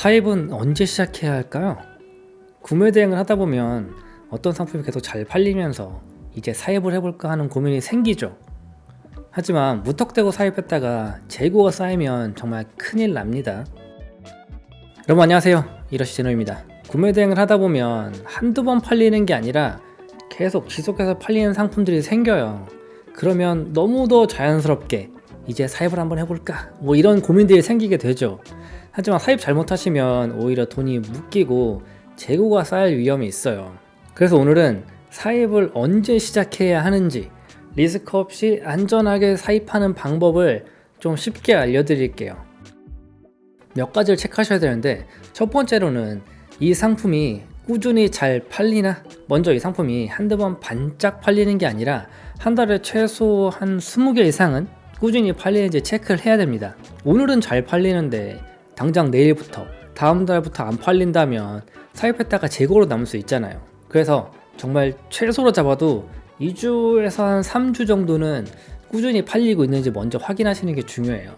사입은 언제 시작해야 할까요? 구매 대행을 하다 보면 어떤 상품이 계속 잘 팔리면서 이제 사입을 해볼까 하는 고민이 생기죠. 하지만 무턱대고 사입했다가 재고가 쌓이면 정말 큰일 납니다. 여러분 안녕하세요. 이러시 제노입니다. 구매 대행을 하다 보면 한두 번 팔리는 게 아니라 계속 지속해서 팔리는 상품들이 생겨요. 그러면 너무도 자연스럽게 이제 사입을 한번 해볼까? 뭐 이런 고민들이 생기게 되죠. 하지만 사입 잘못하시면 오히려 돈이 묶이고 재고가 쌓일 위험이 있어요. 그래서 오늘은 사입을 언제 시작해야 하는지 리스크 없이 안전하게 사입하는 방법을 좀 쉽게 알려드릴게요. 몇 가지를 체크하셔야 되는데 첫 번째로는 이 상품이 꾸준히 잘 팔리나? 먼저 이 상품이 한두 번 반짝 팔리는 게 아니라 한 달에 최소 한 20개 이상은 꾸준히 팔리는지 체크를 해야 됩니다. 오늘은 잘 팔리는데 당장 내일부터 다음 달부터 안 팔린다면 사입했다가 재고로 남을 수 있잖아요. 그래서 정말 최소로 잡아도 2주에서 한 3주 정도는 꾸준히 팔리고 있는지 먼저 확인하시는 게 중요해요.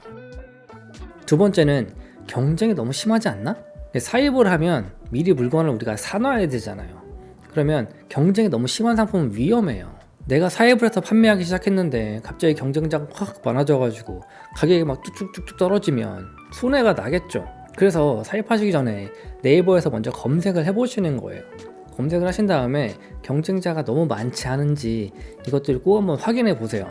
두 번째는 경쟁이 너무 심하지 않나? 사입을 하면 미리 물건을 우리가 사놔야 되잖아요. 그러면 경쟁이 너무 심한 상품은 위험해요. 내가 사입을 해서 판매하기 시작했는데 갑자기 경쟁자가 확 많아져가지고 가격이 막 쭉쭉쭉쭉 떨어지면 손해가 나겠죠. 그래서 사입하시기 전에 네이버에서 먼저 검색을 해보시는 거예요. 검색을 하신 다음에 경쟁자가 너무 많지 않은지 이것들을 꼭 한번 확인해 보세요.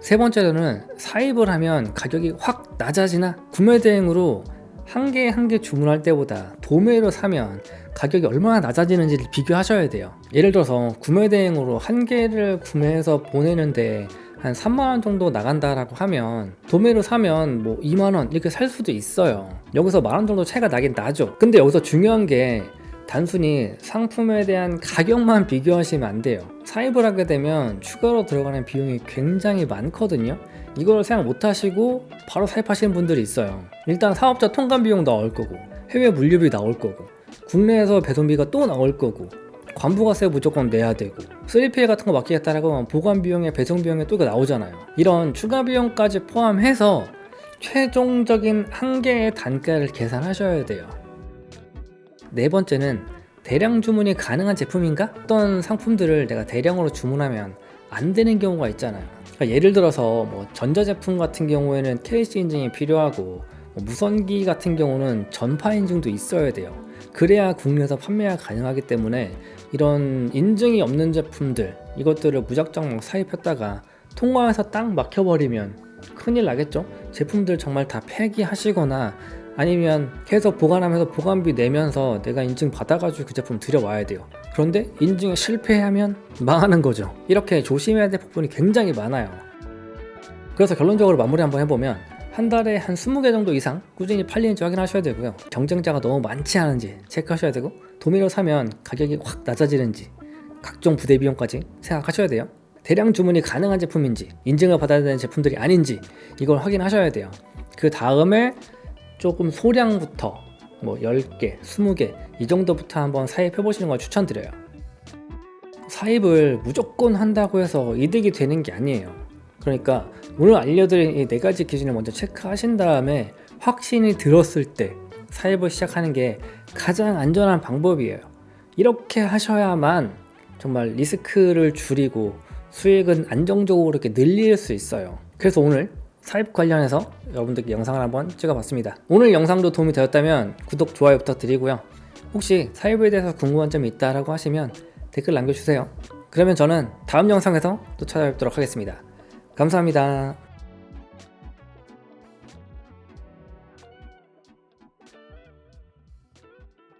세 번째로는 사입을 하면 가격이 확 낮아지나 구매 대행으로 한 개 한 개 주문할 때보다 도매로 사면 가격이 얼마나 낮아지는지를 비교하셔야 돼요. 예를 들어서 구매 대행으로 한 개를 구매해서 보내는데 한 3만 원 정도 나간다라고 하면 도매로 사면 뭐 2만 원 이렇게 살 수도 있어요. 여기서 만원 정도 차이가 나긴 나죠. 근데 여기서 중요한 게 단순히 상품에 대한 가격만 비교하시면 안 돼요. 사입을 하게 되면 추가로 들어가는 비용이 굉장히 많거든요. 이걸 생각 못 하시고 바로 사입하시는 분들이 있어요. 일단 사업자 통관 비용 나올 거고, 해외 물류비 나올 거고, 국내에서 배송비가 또 나올 거고, 관부가세 무조건 내야 되고, 3PL 같은 거 맡기겠다라고 하면 보관 비용에 배송 비용에 또 나오잖아요. 이런 추가 비용까지 포함해서 최종적인 한 개의 단가를 계산하셔야 돼요. 네 번째는 대량 주문이 가능한 제품인가? 어떤 상품들을 내가 대량으로 주문하면 안 되는 경우가 있잖아요. 그러니까 예를 들어서 뭐 전자제품 같은 경우에는 KC 인증이 필요하고 뭐 무선기 같은 경우는 전파 인증도 있어야 돼요. 그래야 국내에서 판매가 가능하기 때문에 이런 인증이 없는 제품들 이것들을 무작정 사입했다가 통과해서 딱 막혀버리면 큰일 나겠죠. 제품들 정말 다 폐기하시거나 아니면 계속 보관하면서 보관비 내면서 내가 인증 받아가지고 그 제품 들여와야 돼요. 그런데 인증에 실패하면 망하는 거죠. 이렇게 조심해야 될 부분이 굉장히 많아요. 그래서 결론적으로 마무리 한번 해보면 한 달에 한 20개 정도 이상 꾸준히 팔리는지 확인하셔야 되고요. 경쟁자가 너무 많지 않은지 체크하셔야 되고 도매로 사면 가격이 확 낮아지는지 각종 부대 비용까지 생각하셔야 돼요. 대량 주문이 가능한 제품인지 인증을 받아야 되는 제품들이 아닌지 이걸 확인하셔야 돼요. 그 다음에 조금 소량부터 뭐 10개, 20개 이 정도부터 한번 사입해 보시는 걸 추천드려요. 사입을 무조건 한다고 해서 이득이 되는 게 아니에요. 그러니까 오늘 알려드린 이 네 가지 기준을 먼저 체크하신 다음에 확신이 들었을 때 사입을 시작하는 게 가장 안전한 방법이에요. 이렇게 하셔야만 정말 리스크를 줄이고 수익은 안정적으로 이렇게 늘릴 수 있어요. 그래서 오늘 사입 관련해서 여러분들께 영상을 한번 찍어봤습니다. 오늘 영상도 도움이 되었다면 구독, 좋아요 부탁드리고요. 혹시 사입에 대해서 궁금한 점이 있다라고 하시면 댓글 남겨주세요. 그러면 저는 다음 영상에서 또 찾아뵙도록 하겠습니다. 감사합니다.